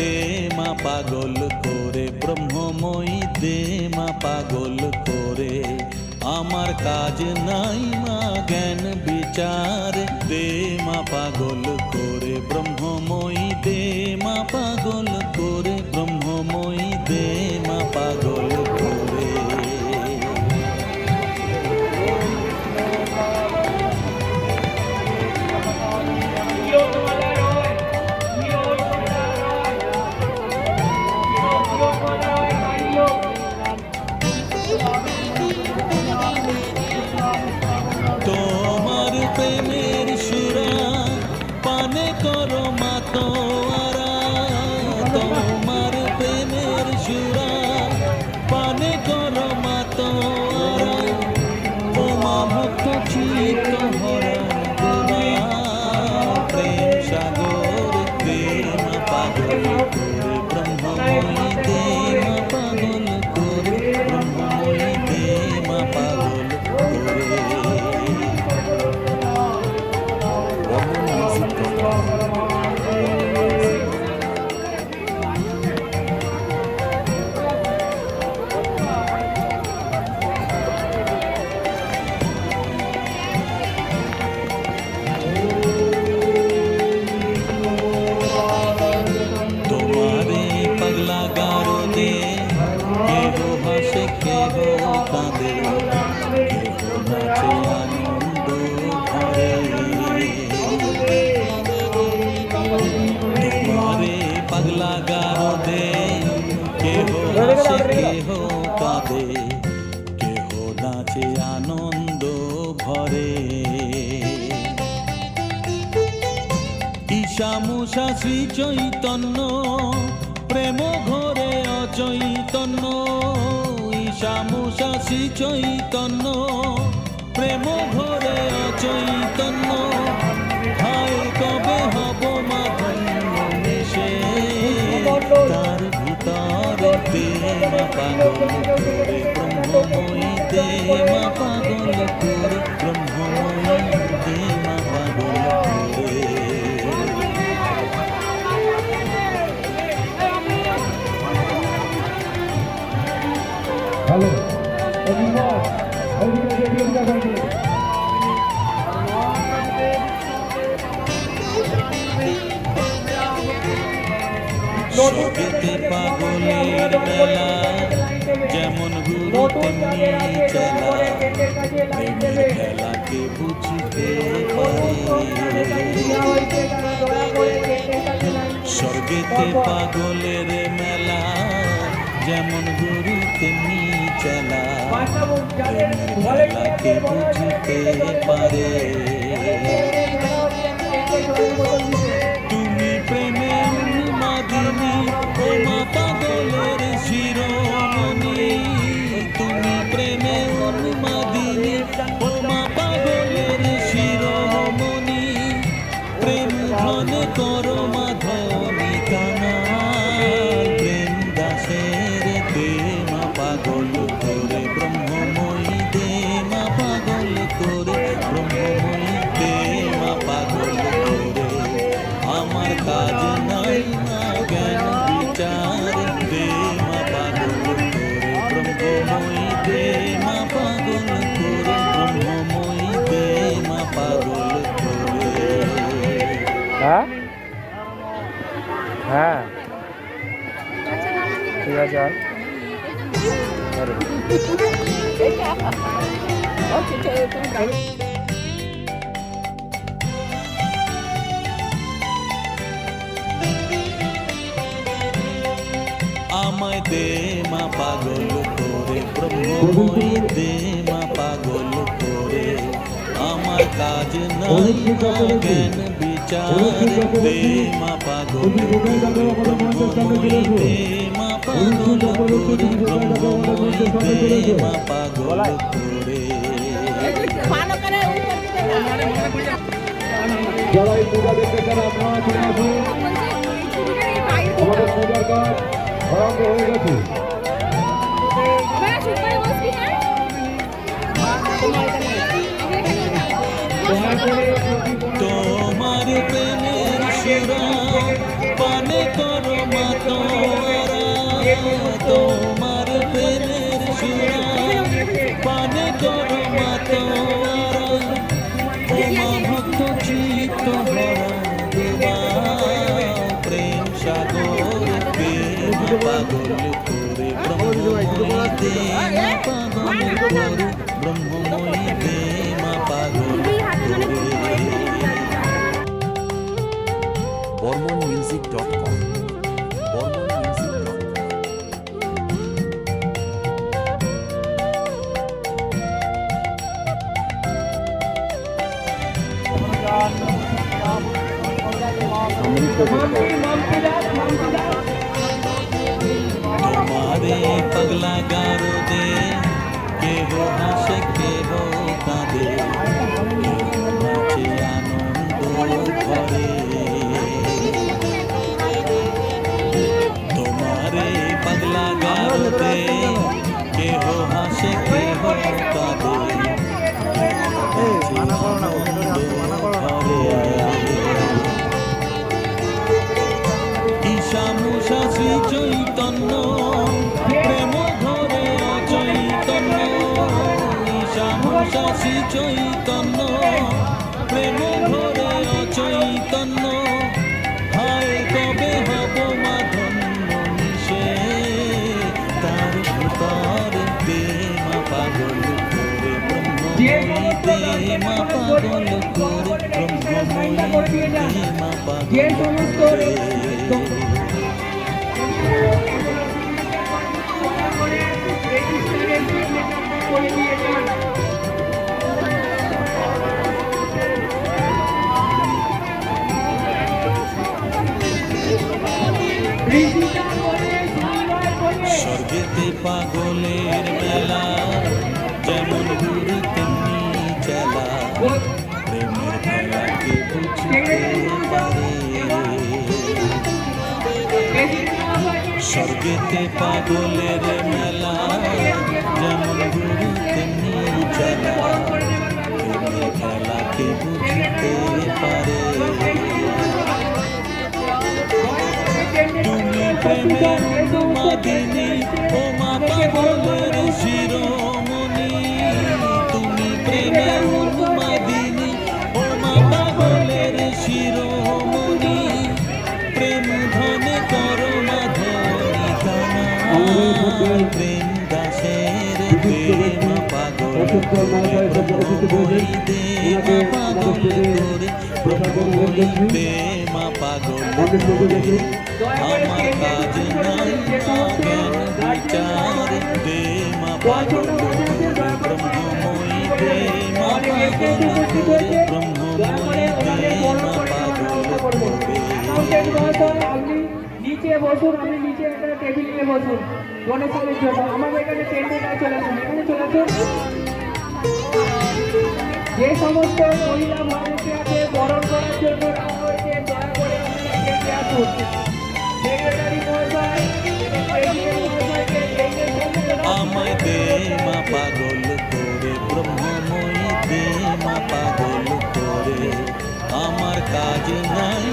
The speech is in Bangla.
দে মা পাগল করে, ব্রহ্মময়ী দে মা পাগল করে। আমার কাজ নাই মা জ্ঞান বিচার, দে মা পাগল করে, ব্রহ্মময়ী দে মা পাগল ঈশামুষা শ্রী চৈতন্য। প্রেম ঘরে অচৈতন্য। ঈশামুষা শ্রী চৈতন্য। প্রেম ঘরে অচৈতন্য। হায় কবে হব মিশে তার ভিতরে প্রেম পাগল করে ব্রহ্মময়ী দেমা পাগল ব্রহ্মময়ী সবেতে পাগলের মেলা যেমন গুরু তেমনি চেলা, প্রেমের খেলাকে বুঝতে পারে। স্বর্গেতে পাগলের মেলা, যেমন গুরু তেমনি চেলা খেলাকে বুঝতে পারে আরে। আমায় দে মা পাগল করে ব্রহ্মময়ী দে মা পাগল করে। আমার কাজ না জ্ঞান বিচার দে মা পাগল ব্রহ্মময়ী মা পাগল ব্রহ্মময়ী মা পাগল করে যারা প্রেমের সুরা পানে করো মাতোয়ারা তোমার প্রেমের সুরা পানে করো মাতোয়ারা ওমা ভক্ত চিত্ত ভরা দেবা প্রেম সাগর প্রেম পাগল করে পাগল করে বর্মনমিউজিক.com বর্মনমিউজিক.com তোমারে পগলা গারো দে কে হো হাসে কে হো van a por una দেমা পাগল। স্বর্গেতে পাগলের মেলা, যেমন গুরু তেমনি চেলা তুমি খেলাকে বুঝতে পারে। তুমি প্রেমের মাদিনী ও মা পাগল করে ব্রহ্মময়ী দেমা পাগল করে আপনি নিচে বসুন আপনি নিচে একটা টেবিল নিয়ে বসুন গণেশের জন্য আমাদের এখানে চলে আসুন এখানে চলে আসুন যে সমস্ত মহিলা ভারতে আছে, বরণ করার জন্য। আমায় দেমা পাগল করে, ব্রহ্মময়ী দেমা পাগল করে আমার কাজ নাই